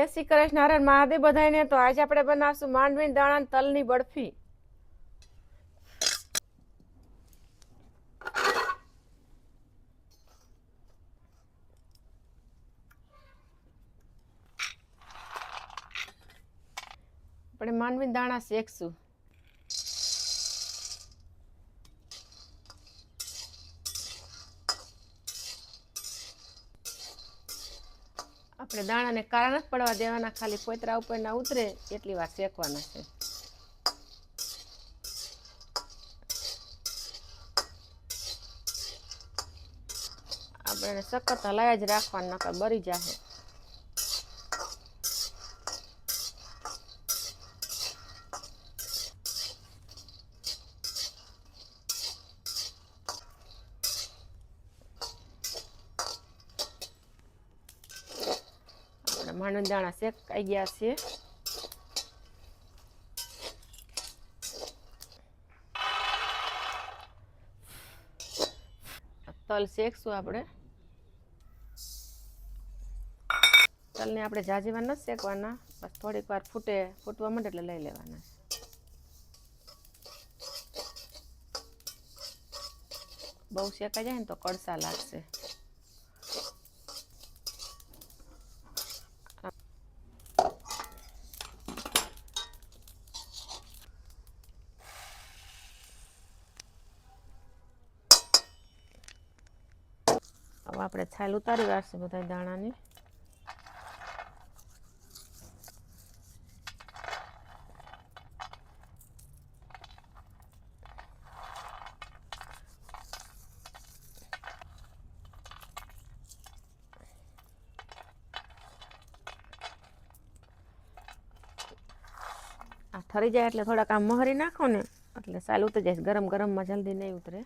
જય શ્રી કૃષ્ણ નારાયણ મહાદેવ બધાને તો આજે આપણે બનાવશું માંડવી દાણા તલની બરફી. આપણે માંડવી દાણા શેકશું. આપણે દાણાને કારણ નથી પડવા દેવાના, ખાલી પોતરા ઉપર ના ઉતરે એટલી વાર શેકવાના છે. આપણે સખત હલાયા જ રાખવાના, નકર બરી જાહે. માંડવી દાણા શેકાઈ ગયા છે તલ શેકશું આપણે. તલને આપણે જાજીમાં નથી શેકવાના. બસ થોડીક વાર ફૂટે, ફૂટવા માંડે એટલે લઈ લેવાના. બહુ શેકાઈ જાય ને તો કડસા લાગશે. હવે આપણે છાલ ઉતારી વાળશું બધા દાણાની. આ ઠરી જાય એટલે થોડાક આમ મહરી નાખો ને, એટલે સાલ ઉતરી જાય, ગરમ ગરમમાં જલ્દી નહીં ઉતરે.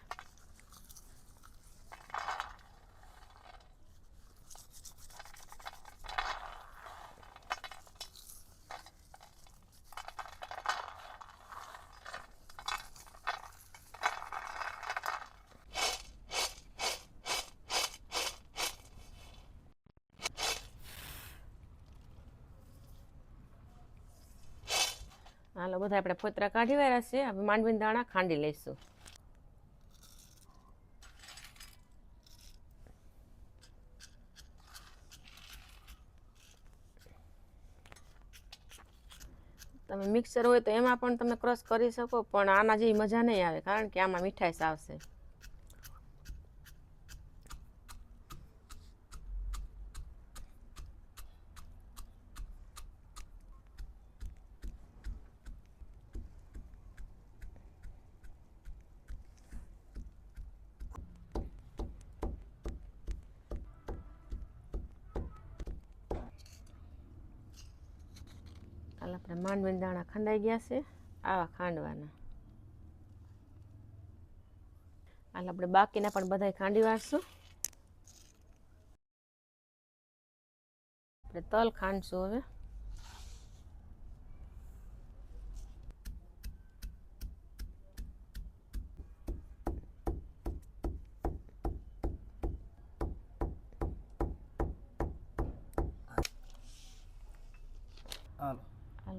હાલો, બધા આપણે ફોતરા કાઢી વાળા છે. હવે માંડવીના દાણા ખાંડી લઈશું. તમે મિક્સર હોય તો એમાં પણ તમે ક્રશ કરી શકો, પણ આના જેવી મજા નહીં આવે, કારણ કે આમાં મીઠાઈ આવશે. આપણે માંડવીના દાણા ખંડાઈ ગયા છે, આવા ખાંડવાના. હાલ આપણે બાકીના પણ બધા ખાંડી વાળશું આપણે તલ ખાંડશું હવે.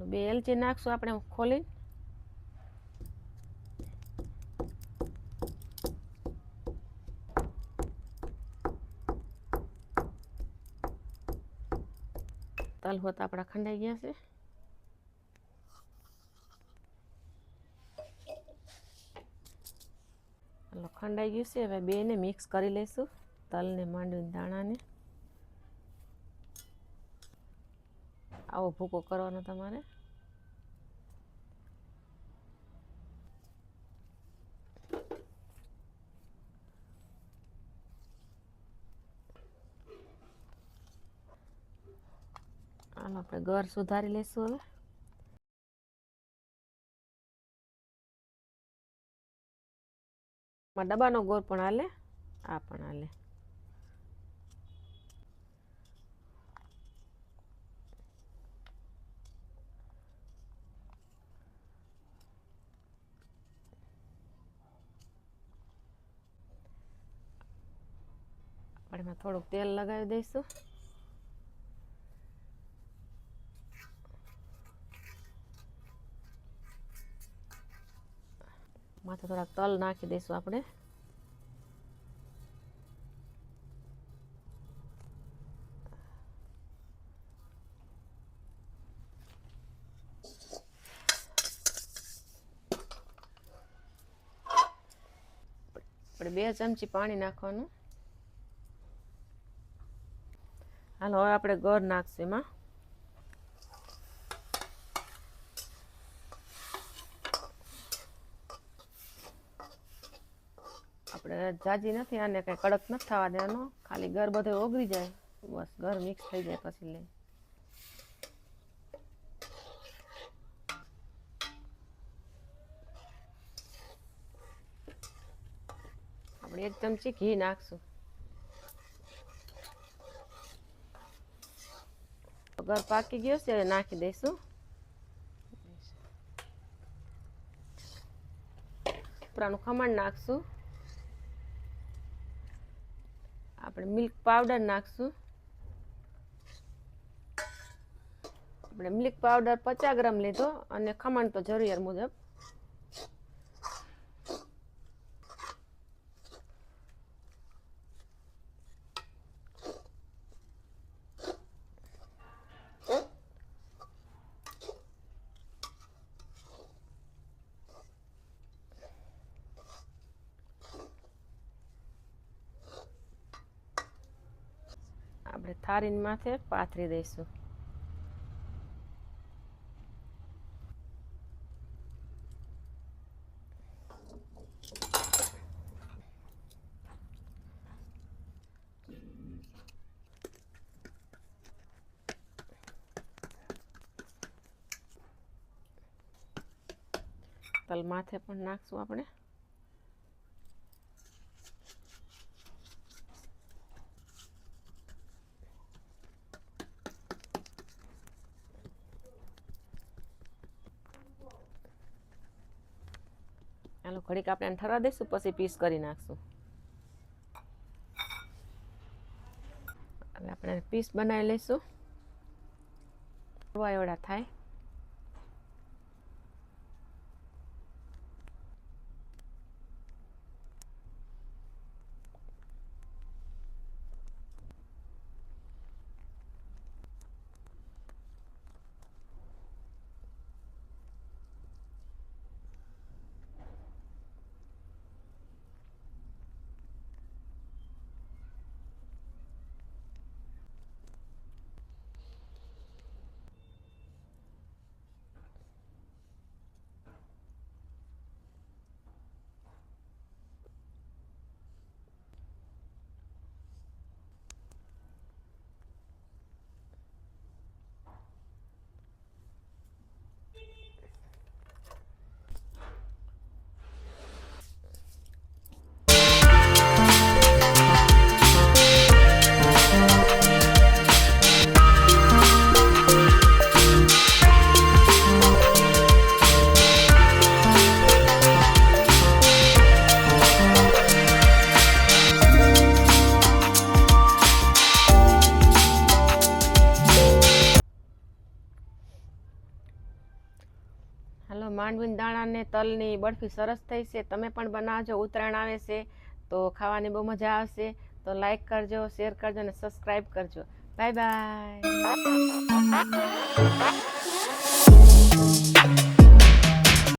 બે એલચી નાખશું આપણે ખોલી. તલ હોત આપણા ખંડાઈ ગયા છે. ખંડાઈ ગયું છે. હવે બેને મિક્સ કરી લઈશું તલને, માંડવીને, દાણાને. આવો ભૂકો કરવાનો તમારે. હાલો આપણે ઘર સુધારી લઈશું હવે. ડબ્બાનો ગોર પણ હાલે, આ પણ હાલે. આપણે થોડુંક તેલ લગાવી દઈશું. માથે થોડાક તલ નાખી દઈશું આપણે. આપણે બે ચમચી પાણી નાખવાનું. હાલો, હવે આપણે ગોળ નાખશું એમાં આપણે જાજી નથી, આને કઈ કડક નથી થવા દેવાનો. ખાલી ગર બધો ઓગળી જાય. બસ ગર મિક્સ થઈ જાય પછી લઈ. આપણે એક ચમચી ઘી નાખશું. ઘર પાકી ગયો છે નાખી દઈશું. ઉપરાનું ખમણ નાખશું. આપણે મિલ્ક પાવડર નાખશું. આપણે મિલ્ક પાવડર પચાસ ગ્રામ લીધો અને ખમણ તો જરૂરિયાત મુજબ. થાળીની માથે પાથરી દઈશું તલ માથે પણ નાખશું આપણે ચાલો ઘડીક આપણે એને ઠરવા દઈશું, પછી પીસ કરી નાખશું. હવે આપણે પીસ બનાવી લઈશું. એવડા થાય. હલો, માંડવીન દાણાને તલની બરફી સરસ થઈ છે. તમે પણ બનાવજો ઉત્તરાયણ આવે છે તો ખાવાની બહુ મજા આવશે. તો લાઈક કરજો શેર કરજો અને સબસ્ક્રાઈબ કરજો. Bye bye